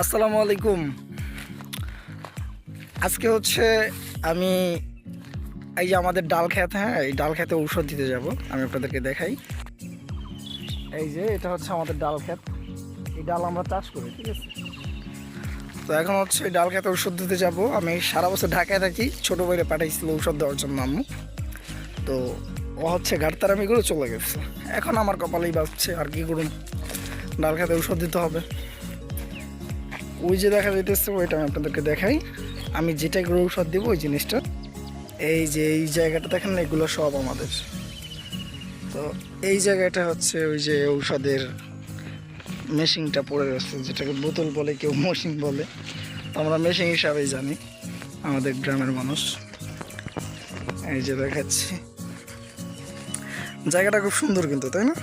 আসসালামু আলাইকুম। আজকে হচ্ছে আমি এই যে আমাদের ডাল খেতে হ্যাঁ এই ডাল খেতে ঔষধ দিতে যাব, আমি আপনাদেরকে দেখাই। এই যে, এটা হচ্ছে আমাদের ডাল ক্ষেত এই ডাল আমরা চাষ করি, ঠিক আছে? তো এখন হচ্ছে ডাল খেতে ঔষধ দিতে যাব। আমি সারা বছর ঢাকায় থাকি, ছোটো বাইরে পাঠাইছিল ঔষধ দেওয়ার জন্য আম্মু। তো ও হচ্ছে ঘাটতারামি করে চলে গেছে। এখন আমার কপালেই বাঁচছে, আর কি করুন? ডাল খেতে ঔষধ দিতে হবে। ওই যে দেখা যাইতেছে, ওইটা আমি আপনাদেরকে দেখাই। আমি যেটা করে ঔষধ দেবো, ওই জিনিসটা। এই যে এই জায়গাটা দেখেন এগুলো সব আমাদের। তো এই জায়গাটা হচ্ছে ওই যে ঔষধের মেশিনটা পড়ে রয়েছে, যেটাকে বোতল বলে, কেউ মেশিন বলে। আমরা মেশিন হিসাবেই জানি, আমাদের গ্রামের মানুষ। এই যে দেখাচ্ছি। জায়গাটা খুব সুন্দর কিন্তু, তাই না?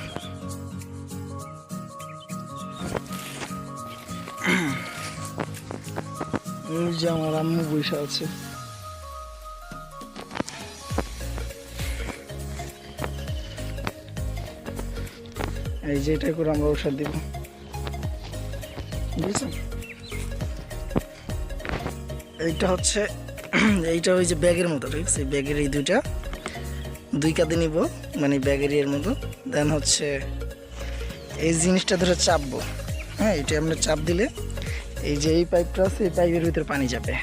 ওই যে আমার আম্মু বসে আছে। এই যে এটা করে আমরা ওষুধ দিব। বুঝছেন এইটা হচ্ছে, এইটা ওই যে ব্যাগের মতো, ঠিক আছে? ব্যাগের এই দুইটা। দুই কাঁদে নিব মানে ব্যাগের এর মতো। দেন হচ্ছে, এই জিনিসটা ধরে চাপবো। হ্যাঁ এটা আমরা চাপ দিলে এই যে এই পাইপটা আছে, এই পাইপের ভিতরে পানি যাবে।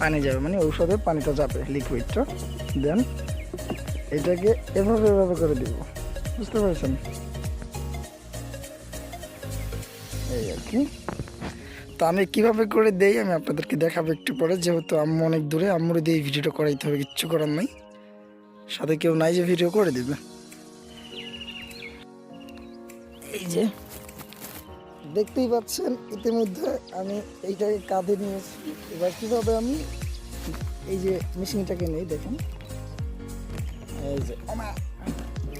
পানি যাবে মানে ঔষধে পানিটা যাবে লিকুইডটা দেন এটাকে এভাবে এভাবে করে দিব। বুঝতে পারছেন? এই আর কি। তো আমি কীভাবে করে দেই, আমি আপনাদেরকে দেখাবো একটু পরে। যেহেতু আম্মু অনেক দূরে, আম্মুর দিয়ে এই ভিডিওটা করাইতে হবে, কিচ্ছু করার নাই। সাথে কেউ নাই যে ভিডিও করে দেবে। এই যে দেখতেই পাচ্ছেন, ইতিমধ্যে আমি এইটাকে কাঁধে নিয়েছি এবার কীভাবে আমি এই যে মেশিনটাকে নেই, দেখেন। এই যে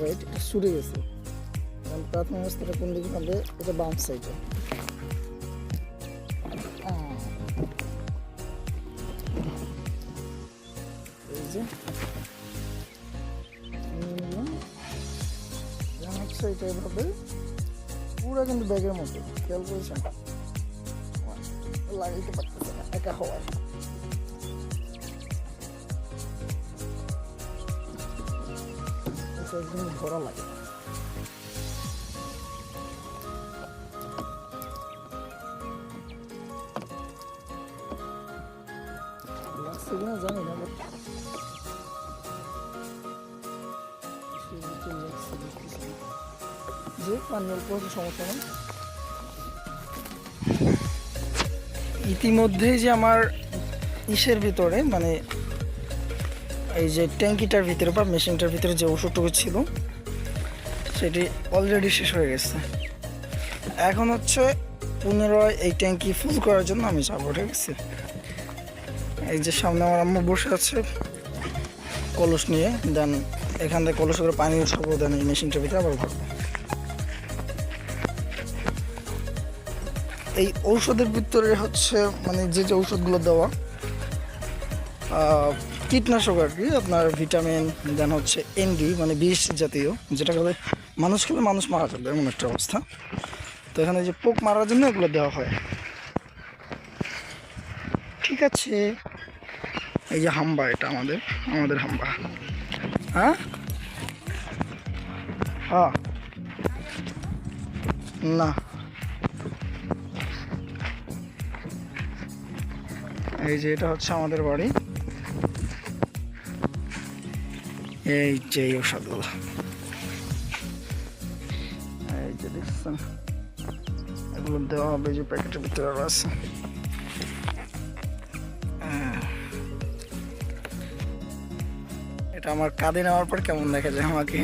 রাইট এটা সুরে গেছে। প্রাথমিক অবস্থাটা কোন দিকে হবে? এটা বাম সাইডে এই যে। এটা এভাবে পুরো কিন্তু ব্যাগের মতো খেয়াল করেছেন? লাগাইতে পারতেছে না, একা হওয়ায় একদম ধরা লাগে। লাগছে কিনা জানি না যে পানি অল্প আছে সমস্যা নেই। ইতিমধ্যেই যে আমার ইসের ভিতরে মানে এই যে ট্যাঙ্কিটার ভিতরে বা মেশিনটার ভিতরে যে ওষুধটুকু ছিল, সেটি অলরেডি শেষ হয়ে গেছে। এখন হচ্ছে পুনরায় এই ট্যাঙ্কি ফুল করার জন্য আমি যাব, ঠিক আছে? এই যে সামনে আমার আম্মু বসে আছে, কলস নিয়ে, দেন এখান থেকে কলস করে পানি উঠাবো দেন এই মেশিনটার ভিতরে, আবার ভরবো এই ঔষধের ভিতরে হচ্ছে মানে যে যে ঔষধগুলো দেওয়া কীটনাশক আর কি, আপনার ভিটামিন, দেন হচ্ছে এনডি মানে বিষ জাতীয়, যেটা করে মানুষ খেলে মানুষ মারা যাবে, এমন একটা অবস্থা। তো এখানে যে পোক মারার জন্য এগুলো দেওয়া হয়। ঠিক আছে। এই যে হাম্বা এটা আমাদের আমাদের হাম্বা। হ্যাঁ? হ্যাঁ। না। এই যে এটা হচ্ছে আমাদের বাড়ি। এই যে এই ওষুধগুলো এই যে দেখছেন, এগুলো দেওয়া হবে যে প্যাকেটের ভিতরে আছে। হ্যাঁ। এটা আমার কাঁধে নেওয়ার পর কেমন দেখা যায় আমাকে?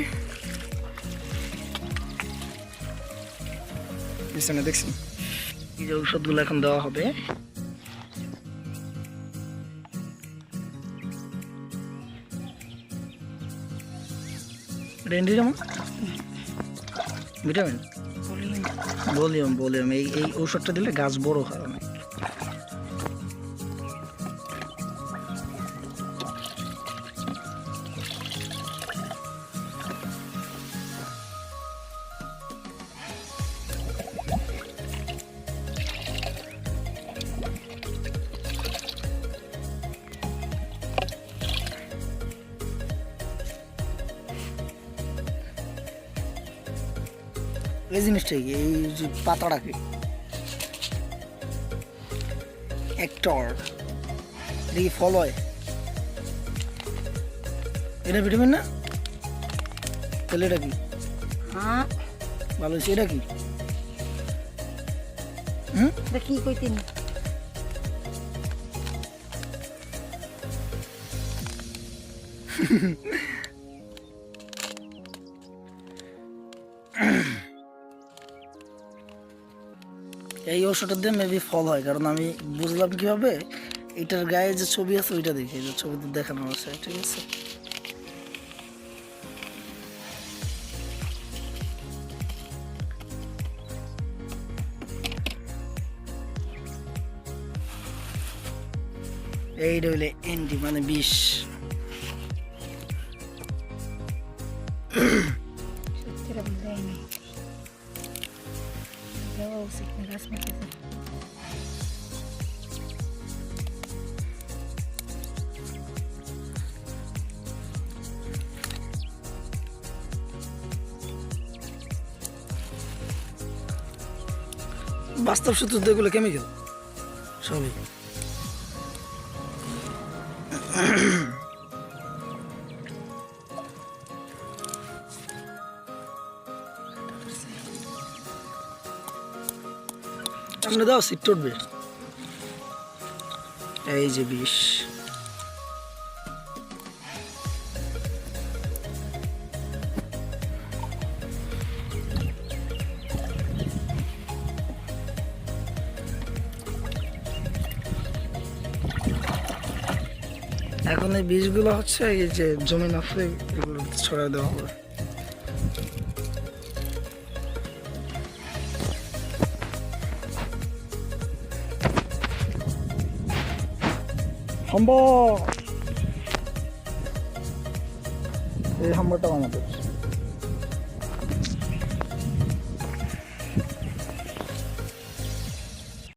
পিছনে দেখছেন? এই যে ঔষধগুলো এখন দেওয়া হবে। রেন্ডি যেমন? ভিটামিন? Volume volume. এই এই ঔষধটা দিলে গাছ বড় হয়। এই জিনিসটা কি এই যে পাতাটাকে। একটর কি ফল হয়? এটা ভিটামিন না? তাহলে এটা কি? হ্যাঁ। ভালো হয়েছে এটা কি? হুম? কি কইতেন? এই ওষুধটা দিয়ে মেবি ফল হয়। কারণ আমি বুঝলাম কীভাবে এটার গায়ে যে ছবি আছে, ওইটা দেখি, যে ছবিতে দেখানো আছে, ঠিক আছে? এইটা হইলে এন্টি মানে বিষ। বাস্তব সূত্র এগুলো কেমিক্যাল সবই। সামনে দাও সিট উঠবে। এই যে বিষ। এখন এই বীজগুলো হচ্ছে এই যে জমি নাফলে এগুলো ছড়াই দেওয়া হবে। হাম্বা! এই হাম্বাটাও আমাদের